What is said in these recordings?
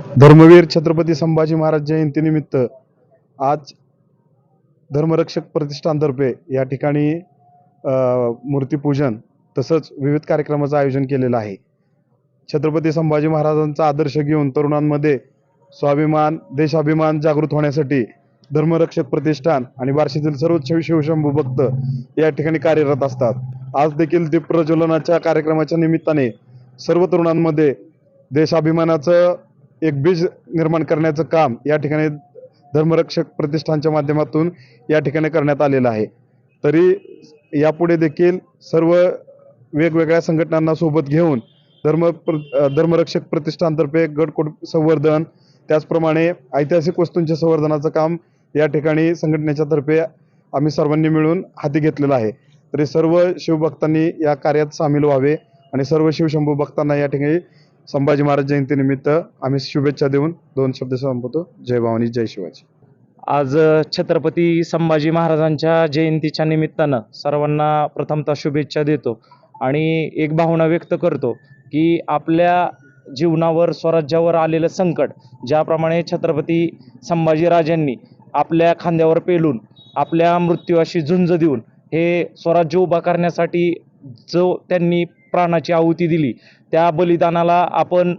धर्मवीर छत्रपती संभाजी महाराज जयंतीनिमित्त आज धर्मरक्षक प्रतिष्ठानतर्फे या ठिकाणी मूर्तीपूजन तसंच विविध कार्यक्रमाचं आयोजन केलेलं आहे. छत्रपती संभाजी महाराजांचा आदर्श घेऊन तरुणांमध्ये स्वाभिमान देशाभिमान जागृत होण्यासाठी धर्मरक्षक प्रतिष्ठान आणि बार्शीतील सर्वोच्च शिवशंभू भक्त या ठिकाणी कार्यरत असतात. आज देखील दीप प्रज्वलनाच्या कार्यक्रमाच्या निमित्ताने सर्व तरुणांमध्ये देशाभिमानाचं एक बीज निर्माण करण्याचं काम या ठिकाणी धर्मरक्षक प्रतिष्ठानच्या माध्यमातून या ठिकाणी करण्यात आलेलं आहे. तरी यापुढे देखील सर्व वेगवेगळ्या संघटनांना सोबत घेऊन धर्म प्र धर्मरक्षक प्रतिष्ठानतर्फे गडकोट संवर्धन त्याचप्रमाणे ऐतिहासिक वस्तूंच्या संवर्धनाचं काम या ठिकाणी संघटनेच्या तर्फे आम्ही सर्वांनी मिळून हाती घेतलेलं आहे. तरी सर्व शिवभक्तांनी या कार्यात सामील व्हावे आणि सर्व शिवशंभू भक्तांना या ठिकाणी संभाजी महाराज जयंतीनिमित्त आम्ही शुभेच्छा देऊन दोन शब्द संपवतो. जय भवानी जय शिवाजी. आज छत्रपती संभाजी महाराजांच्या जयंतीच्या निमित्तानं सर्वांना प्रथमतः शुभेच्छा देतो आणि एक भावना व्यक्त करतो की आपल्या जीवनावर स्वराज्यावर आलेलं संकट ज्याप्रमाणे छत्रपती संभाजीराजांनी आपल्या खांद्यावर पेलून आपल्या मृत्यूशी झुंज देऊन हे स्वराज्य उभा करण्यासाठी जो त्यांनी प्राणाची आहुती दिली त्या बलिदानाला आपण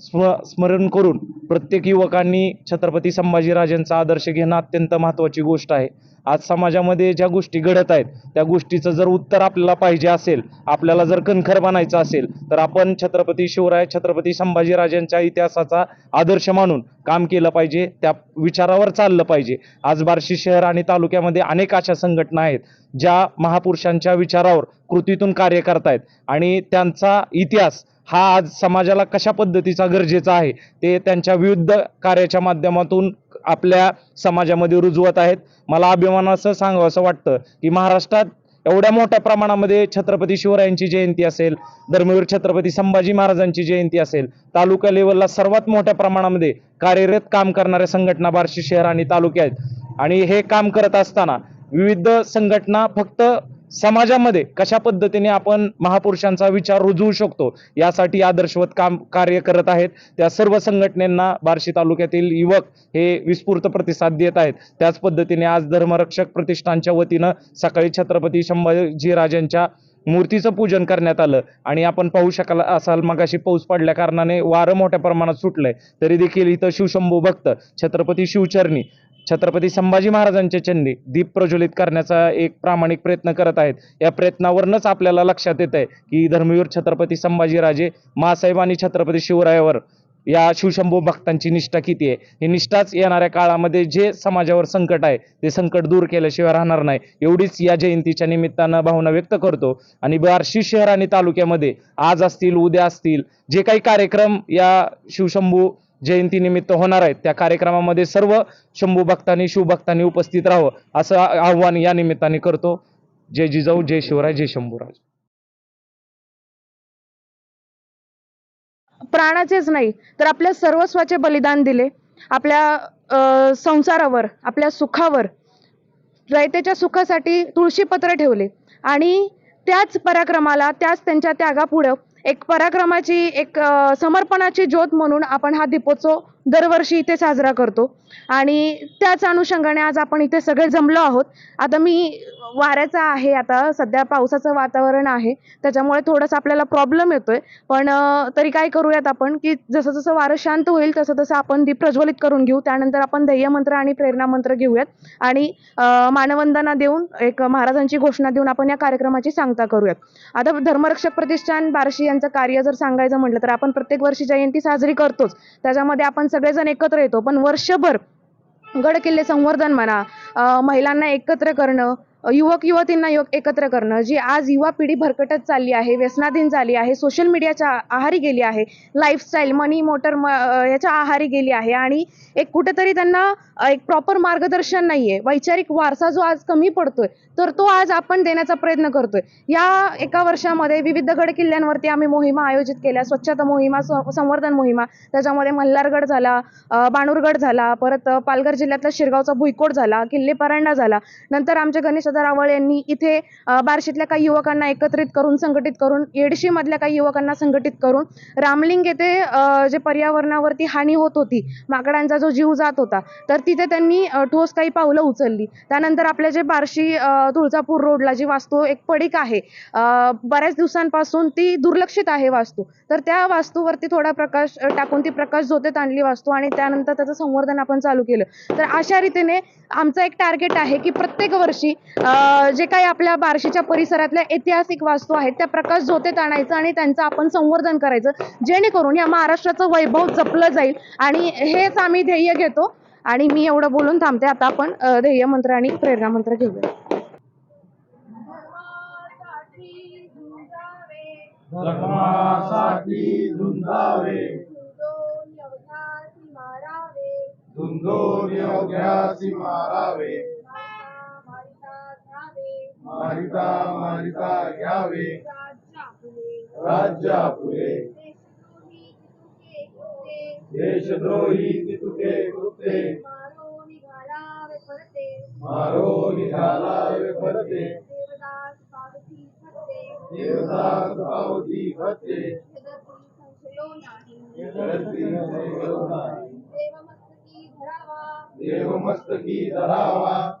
स्म स्मरण करून प्रत्येक युवकांनी छत्रपती संभाजीराजांचा आदर्श घेणं अत्यंत महत्त्वाची गोष्ट आहे. आज समाजामध्ये ज्या गोष्टी घडत आहेत त्या गोष्टीचं जर उत्तर आपल्याला पाहिजे असेल आपल्याला जर कणखर बनायचं असेल तर आपण छत्रपती शिवराय छत्रपती संभाजीराजांच्या इतिहासाचा आदर्श मानून काम केलं पाहिजे त्या विचारावर चाललं पाहिजे. आज बार्शी शहर आणि तालुक्यामध्ये अनेक अशा संघटना आहेत ज्या महापुरुषांच्या विचारावर कृतीतून कार्य करतायत आणि त्यांचा इतिहास हा आज समाजाला कशा पद्धतीचा गरजेचा आहे ते त्यांच्या विविध कार्याच्या माध्यमातून आपल्या समाजामध्ये रुजवत आहेत. मला अभिमानाचं सांगावं असं वाटतं की महाराष्ट्रात एवढ्या मोठ्या प्रमाणामध्ये छत्रपती शिवरायांची जयंती असेल धर्मवीर छत्रपती संभाजी महाराजांची जयंती असेल तालुका लेवलला सर्वात मोठ्या प्रमाणामध्ये कार्यरत काम करणाऱ्या संघटना बार्शी शहर आणि तालुके आहेत. आणि हे काम करत असताना विविध संघटना फक्त समाजामध्ये कशा पद्धतीने आपण महापुरुषांचा विचार रुजवू शकतो यासाठी आदर्शवत काम कार्य करत आहेत. त्या सर्व संघटनेंना बार्शी तालुक्यातील युवक हे विस्फूर्त प्रतिसाद देत आहेत. त्याच पद्धतीने आज धर्मरक्षक प्रतिष्ठानच्या वतीनं सकाळी छत्रपती संभाजीराजांच्या मूर्तीचं पूजन करण्यात आलं. आणि आपण पाहू शकाल असाल मगाशी पाऊस पडल्या कारणाने वारं मोठ्या प्रमाणात सुटलंय. तरी देखील इथं शिवशंभू भक्त छत्रपती शिवचरणी छत्रपती संभाजी महाराजांच्या चंदी दीप प्रज्वलित करण्याचा एक प्रामाणिक प्रयत्न करत आहेत. या प्रयत्नावरूनच आपल्याला लक्षात येत आहे की धर्मवीर छत्रपती संभाजीराजे मासाहेब आणि छत्रपती शिवरायावर या शिवशंभू भक्तांची निष्ठा किती आहे? ही निष्ठाच येणाऱ्या काळामध्ये जे समाजावर संकट आहे ते संकट दूर केल्याशिवाय राहणार नाही. एवढीच या जयंतीच्या निमित्तानं भावना व्यक्त करतो. आणि बार्शी शहर आणि तालुक्यामध्ये आज असतील उद्या असतील जे काही कार्यक्रम या शिवशंभू जयंतीनिमित्त होणार आहेत. त्या कार्यक्रमामध्ये सर्व शंभू भक्तांनी शिवभक्तांनी उपस्थित राहावं असं आव्हान या निमित्ताने करतो. जय जिजाऊ जय शिवराय जय शंभूराज. प्राणाचेच नाही तर आपल्या सर्वस्वाचे बलिदान दिले. आपल्या संसारावर आपल्या सुखावर रयतेच्या सुखासाठी तुळशीपत्र ठेवले. आणि त्याच पराक्रमाला त्याच त्यांच्या त्यागापुढं एक पराक्रमाची एक समर्पणाची ज्योत म्हणून आपण हा दीपोत्सव दरवर्षी इथे साजरा करतो. आणि त्याच अनुषंगाने आज आपण इथे सगळे जमलो आहोत. आता मी वाऱ्याचा आहे आता सध्या पावसाचं वातावरण आहे. त्याच्यामुळे थोडंसं आपल्याला प्रॉब्लेम येतोय. पण तरी काय करूयात आपण की जसं जसं वारं शांत होईल तसं तसं आपण दीप प्रज्वलित करून घेऊ. त्यानंतर आपण ध्येयमंत्र आणि प्रेरणा मंत्र घेऊयात. आणि मानवंदना देऊन एक महाराजांची घोषणा देऊन आपण या कार्यक्रमाची सांगता करूयात. आता धर्मरक्षक प्रतिष्ठान बार्शी यांचं कार्य जर सांगायचं म्हटलं तर आपण प्रत्येक वर्षी जयंती साजरी करतोच. त्याच्यामध्ये आपण सगळेजण एकत्र येतो. पण वर्षभर गड किल्ले संवर्धन म्हणा महिलांना एकत्र करणं युवक युवतींना युवक एकत्र करणं जी आज युवा पिढी भरकटत चालली आहे व्यसनाधीन झाली आहे सोशल मीडियाच्या आहारी गेली आहे लाईफस्टाईल मनी मोटर म याच्या आहारी गेली आहे आणि एक कुठेतरी त्यांना एक प्रॉपर मार्गदर्शन नाही आहे वैचारिक वारसा जो आज कमी पडतोय तर तो आज आपण देण्याचा प्रयत्न करतोय. या एका वर्षामध्ये विविध गड किल्ल्यांवरती आम्ही मोहिमा आयोजित केल्या. स्वच्छता मोहिमा संवर्धन मोहिमा त्याच्यामध्ये मल्हारगड झाला बाणूरगड झाला परत पालघर जिल्ह्यातला शिरगावचा भुईकोट झाला किल्ले परांडा झाला. नंतर आमचे गणेश दादा रावळ यांनी इथे बार्शीतल्या काही युवकांना एकत्रित करून संघटित करून येडशीमधल्या काही युवकांना संघटित करून रामलिंग येथे जे पर्यावरणावरती हानी होत होती माकडांचा जो जीव जात होता तर तिथे त्यांनी ठोस काही पावलं उचलली. त्यानंतर आपल्या जे बार्शी तुळजापूर रोडला जी वास्तू एक पडीक आहे बऱ्याच दिवसांपासून ती दुर्लक्षित आहे वास्तू. तर त्या वास्तूवरती थोडा प्रकाश टाकून ती प्रकाश झोतेत आणली वास्तू आणि त्यानंतर त्याचं संवर्धन आपण चालू केलं. तर अशा रीतीने आमचं एक टार्गेट आहे की प्रत्येक वर्षी जे काही आपल्या बार्शीच्या परिसरातल्या ऐतिहासिक वास्तू आहेत त्या प्रकाश झोतेत आणायचं आणि त्यांचं आपण संवर्धन करायचं जेणेकरून या महाराष्ट्राचं वैभव जपलं जाईल. आणि हेच आम्ही ध्येय घेतो. आणि मी एवढं बोलून थांबते. आता आपण ध्येय मंत्र आणि प्रेरणा मंत्र घेऊया. धर्मासाठी झुंजावे झुंजून योग्यासी मारावे. मारिता मारिता घ्यावे. राज्य आपुले. देशद्रोही तितुके कृत्ये. मारो निघालावे परते. देवदास पावती भत्ते जगती संशयो नाही. देव मस्तकी धरावा.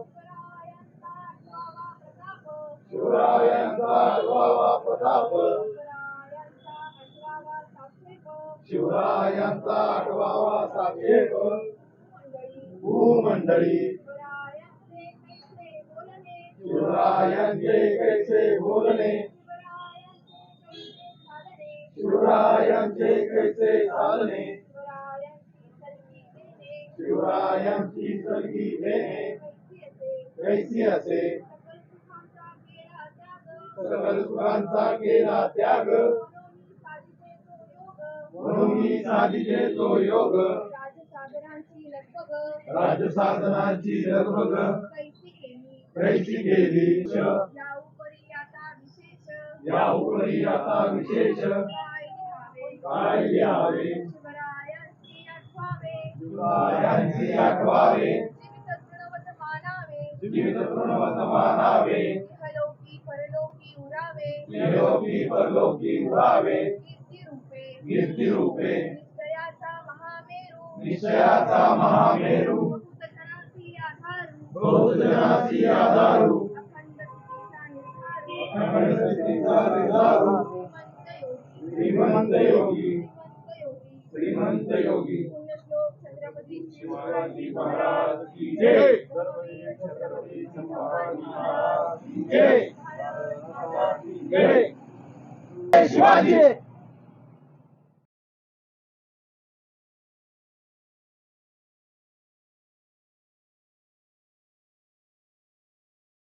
शिवरायांचे शिवरायांचा आठवावा प्रताप शिवरायांचा आठवावा साकेत भूमंडळी शिवरायांचे कैसे बोलणे शिवरायांचे कैसे चालणे शिवरायांची सलगी देणे? कैसी असे? सकल सुखांचा केला त्याग. म्हणून मी साधिले तो योग. राजसाधनाची लगबग. कैसी श या उपरी आता विशेष. काय लिहावे? आठवावे. जीवित प्रणवत मानावे निरोगी परलोकी उरावे कीर्ती रूपे निश्चयाचा महामेरू बहुजनासी आधारू अखंड स्थितीचा निधारू श्रीमंत योगी श्रीमंत योगी शिवाजी महाराज की जय छत्रपती महाराज की जय जय शिवाजी